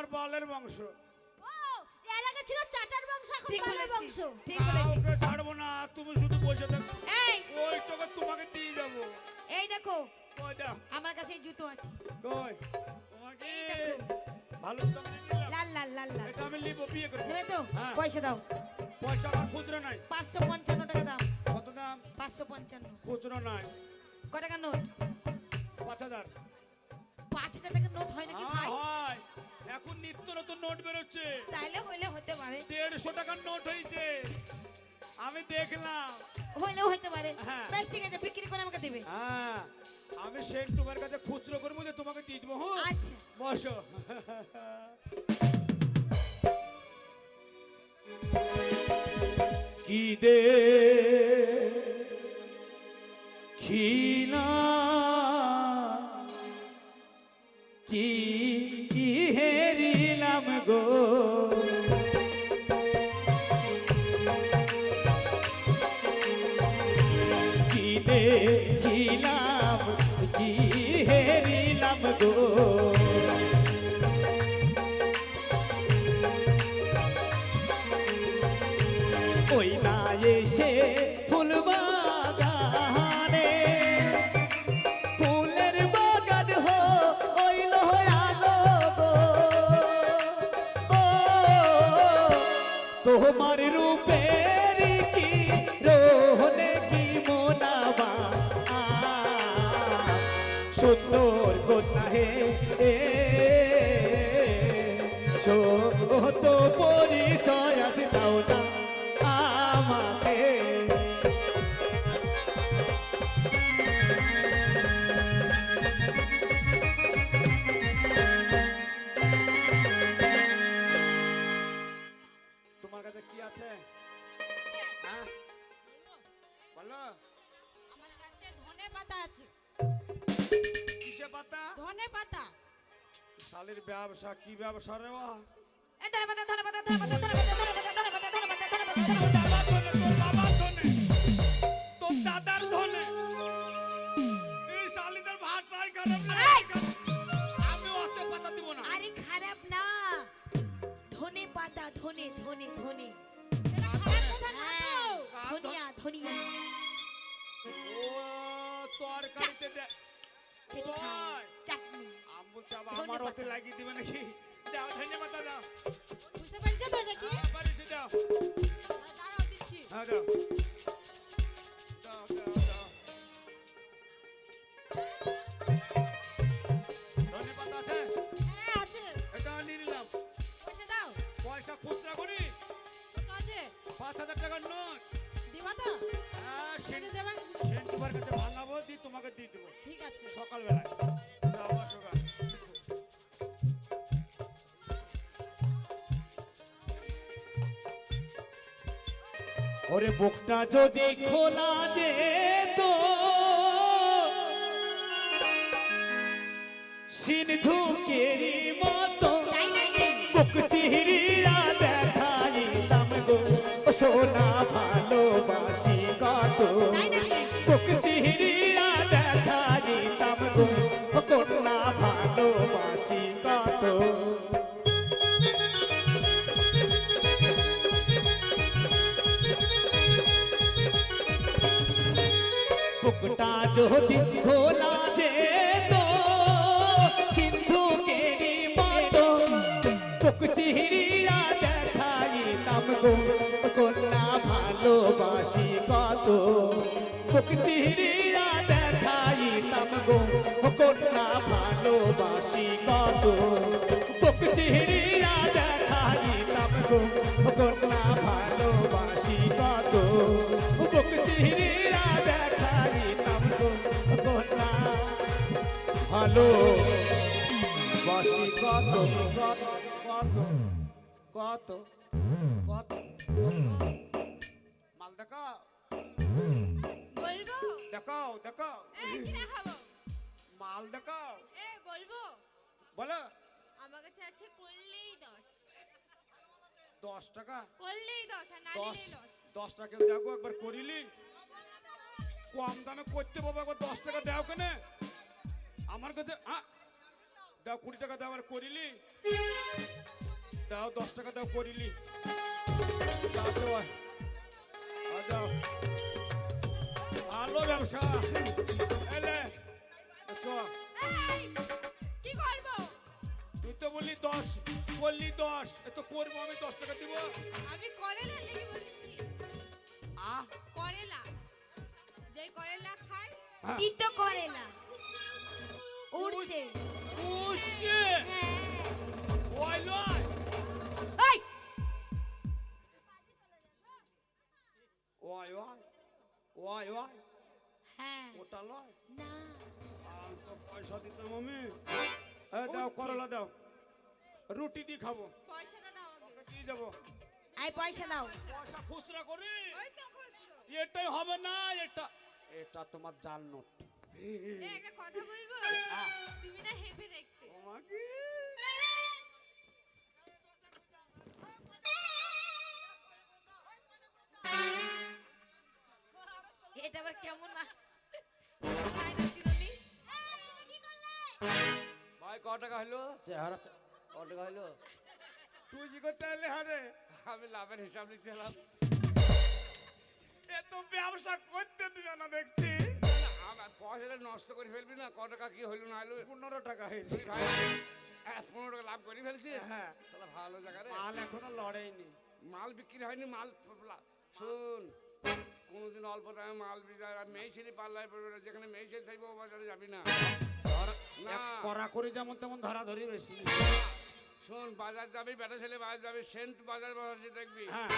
আমার বালের বংশ। ও এর আগে ছিল চাটার বংশ এখন ঠিক বালের বলেছিস বংশ। ঠিক বলেছিস। কাউকে ছাড়বো না তুমি শুধু বসে থাকো। এই। ওই টাকা তোমাকে দিয়ে যাব। এই দেখো আমার কাছে জুতো আছে। কই? তোমাকে ভালো। লাল লাল লাল লাল। এটা আমি নিবো বিয়ে করব। নেবে তো? হ্যাঁ। পয়সা দাও। পয়সা আমার খুচরো নাই। পাঁচশো পঞ্চান্ন টাকা দাম কত দাম? পাঁচশো পঞ্চান্ন। খুচরো নাই। ক টাকা নোট? পাঁচ হাজার। পাঁচ হাজার টাকা নোট হয় নাকি হ্যাঁ, ভাই? হয়। এখন নিত্য নতুন নোট বেরোচ্ছে। তাইলে হইলে হতে পারে। দেড়শো টাকার নোট হয়েছে। আমি দেখলাম। হইলেও হইতে পারে। হ্যাঁ। বেশ ঠিক আছে বিক্রি করে আমাকে দেবে। হ্যাঁ। আমি সেন তোমার কাছে খুচরো করব যে তোমাকে দিয়ে দেবো হ্যাঁ আচ্ছা। বসো। কি দে? খিনা তোমার রূপের কি রোহনে কি মোনাবা? সুন্দর কন্যা হে এ শালির ব্যবসা কি ব্যবসা রে বা আরে খারাপ না। পাতা ধনিয়া ধনিয়া। ও দে চাক বলছে আমার হাতে লাগি দিবে নাকি? যাও ধন্যবাদ দাদা। বুঝতে পারছ তো নাকি হ্যাঁ দাও ওরে বুকটা যদি খোলা যেত সিন্ধুকেরি মতো বুক চিহরিয়া যদি খোলা যেত সিন্ধু কেরি মতো বুক চিহরিয়া দেখাইতাম গো। কন্যা ভালোবাসি কত, বুক চিহরিয়া দেখাইতাম কন্যা ভালোবাসি কত, বুক চিহরিয়া দেখাইতাম গো। কন্যা ভালোবাসি কত, বুক চিহরিয়া দেখাইতাম ভালো। বাসি কত কত কত কত মাল দেখাও বলব দেখাও দেখাও মাল দেখাও এ বলব বলো আমার কাছে আছে দশ দশ টাকা। দশ আর দশ দশ টাকা দেখো, একবার করিলি। কম দামে করতে বাবা একবার দশ টাকা দাও কেন। আমার কাছে আ, দাও কুড়ি টাকা দাও আর করিলি? দাও দশ টাকা দাও করিলি। ভালো ব্যবসা। এলে কি করব? তুই তো বললি দশ বললি দশ এ তো করব আমি দশ টাকা দিব। আমি করেলা লেগে বলেছি? আহ করেলা। যে করেলা খায় হ্যাঁ। তিতো করেলা। উড়ছে। হ্যাঁ ওই লয় এই! ওই ওই ওই ওই হ্যাঁ। ওটা লয় না। আর তো পয়সা দিতাম আমি এ দাও করলা দাও। রুটি দিয়ে খাব। পয়সাটা দাও আগে দিয়ে যাব। আই পয়সা দাও। পয়সা খুচরা করি? ওই তো খুশরো এটাই হবে না এটা এটা তোমার জাল নোট। এই একটা কথা বলব? হ্যাঁ। তুমি না হেভি দেখতে। তোমাকে এটা আবার কেমন মা? ভাই ক টাকা হলো? চেহারা ক টাকা হলো? তুই কি করতে এলে হারে? আমি লাভের হিসাব লিখতে এলাম। এ তো ব্যবসা করতে দিবে না দেখছি। পয়সাটা নষ্ট করে ফেলবি না ক টাকা কি হইল না হইল? পনেরো টাকা হয়েছে পনেরো টাকা লাভ করে ফেলছিস? হ্যাঁ। তাহলে ভালো জায়গা রে। মাল এখনও লড়াইনি। মাল বিক্রি হয়নি মাল শুন কোনোদিন অল্প দামে মাল বিক্রি আর মেয়ে ছেলে পাল্লায় পড়বে না যেখানে মেয়ে ছেলে থাকবে ও বাজারে যাবি না। না। করা করে যেমন তেমন ধরা ধরি বেশি শোন বাজার যাবি বেটা ছেলে বাজার যাবি সেন্ট বাজার বাজার দেখবি। হ্যাঁ।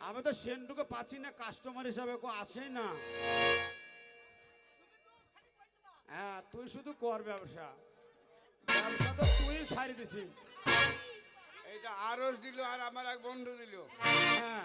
আমি তো সেন্টুকে পাচ্ছি না কাস্টমার হিসাবে কো আসেই না। হ্যাঁ তুই শুধু কর ব্যবসা। ব্যবসা তো তুই ছাড়ি দিছি এইটা আরস দিল আর আমার এক বন্ধু দিল। হ্যাঁ।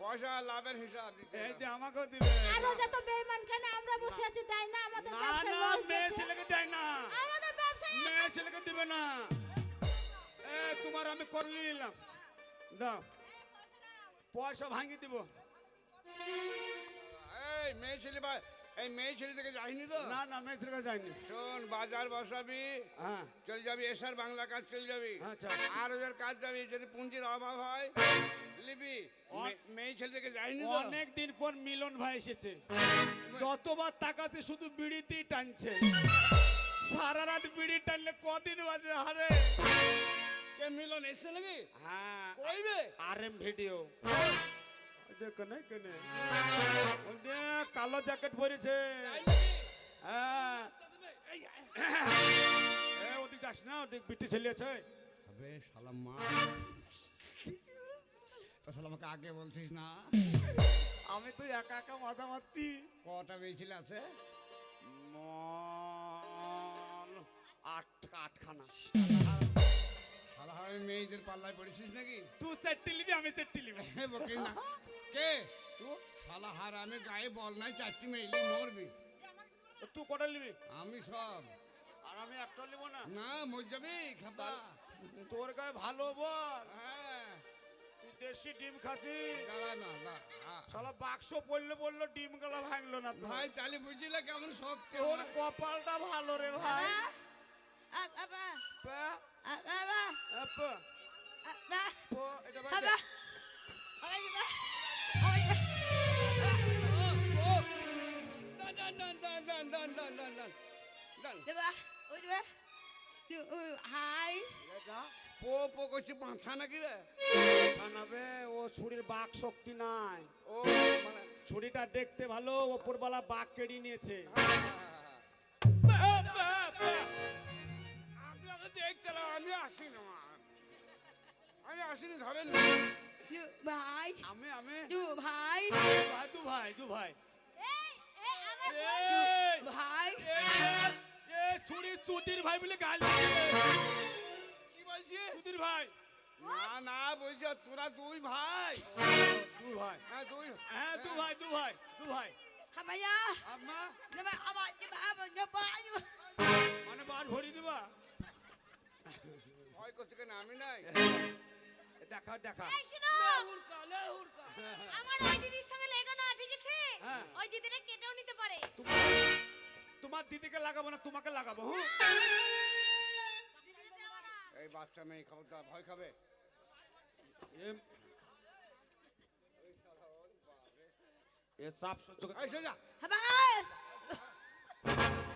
পয়সা লাভের হিসাব দিতে এই। যে আমাকেও দিবে। আরও যত বেইমান কেন আমরা বসে আছি তাই না? আমাদের ব্যবসা না লস মেয়ে ছেলেকে দেয় না। আমাদের ব্যবসা মেয়ে ছেলেকে দিবে না। এ তোমার আমি করলি নিলাম। দাও। পয়সা ভাঙি দিব। এই মেয়ে ছেলে বা এই মেয়ে ছেলে থেকে যাইনি তো? না না মেয়ে ছেলেকে যায়নি। শোন বাজার বসাবি হ্যাঁ। চল যাবি এসার বাংলা কাজ চল যাবি। আচ্ছা। আর ওদের কাজ যাবি যদি পুঁজির অভাব হয় লিবি মেয়ে ছেলে থেকে যাইনি তো? অনেক দিন পর মিলন ভাই এসেছে। যতবার তাকাচ্ছে শুধু বিড়িতেই টানছে। সারা রাত বিড়ি টানলে কদিন বাজে হারে কে মিলন এসছে নাকি? হ্যাঁ। কইবে? আর এম ভিডিও। কেনে কালো জ্যাকেট পরেছে। হ্যাঁ। ওদিক যাস না ওদিক বিটি ছেলে আছে। আবে শালা মা। তো শালা আমাকে আগে বলছিস না? আমি তো একা একা মাথা মারছি। কটা মেয়ে ছেলে আছে আট আটখানা। মেয়েদের পাল্লায় পড়েছিস নাকি? তুই চারটি লিবি আমি চারটি লিবি হে বকি না। কে? তুই শালা হার আমি গায়ে বল নাই চারটি মেইলি মরবি। তুই কটা লিবি আমি সব। আর আমি একটা লিব না। না মর যাবি খাপা। তোর গায়ে ভালো বল। হ্যাঁ। তুই দেশি ডিম দাঁড়া শালা বাক্স পড়লে বলল ডিম গলা ভাঙলো না ভাই তাহলে বুঝলে কেমন শক্তি তোর কপালটা ভালো রে ভাই। হাই পো পো করছে মাথা নাকি রে ছানাবে ও ছুরির বাক শক্তি নাই। ও মানে ছুরিটা দেখতে ভালো ওপরবেলা বাঘ কেড়ে নিয়েছে। আসিনি মা আমি আসিনি ধরেন না। ভাই। আমি আমি? দু ভাই। দু ভাই দু ভাই। ভাই। এ ছুরি চুতির ভাই বলে গাল কি বলছি চুতির ভাই। না না বলছি তোরা দুই ভাই। দুই ভাই। হ্যাঁ দুই। হ্যাঁ দু ভাই দু ভাই দু ভাই। হামায়া আম্মা। নেবা আবার নেবা মানে বার ভরি দিবা? ভয় করছে কেন? আমি নাই। দেখা দেখা। এই শোনো! আমার ওই দিদির সঙ্গে লেগো না ঠিক আছে? হ্যাঁ। ওই দিদিটা কেটেও নিতে পারে। তোমার দিদিকে লাগাবো না তোমাকে লাগাবো হ্যাঁ বাচ্চা মেয়ে খবরদার ভয় খাবে? এ- চাপ সহ্য এই হ্যাঁ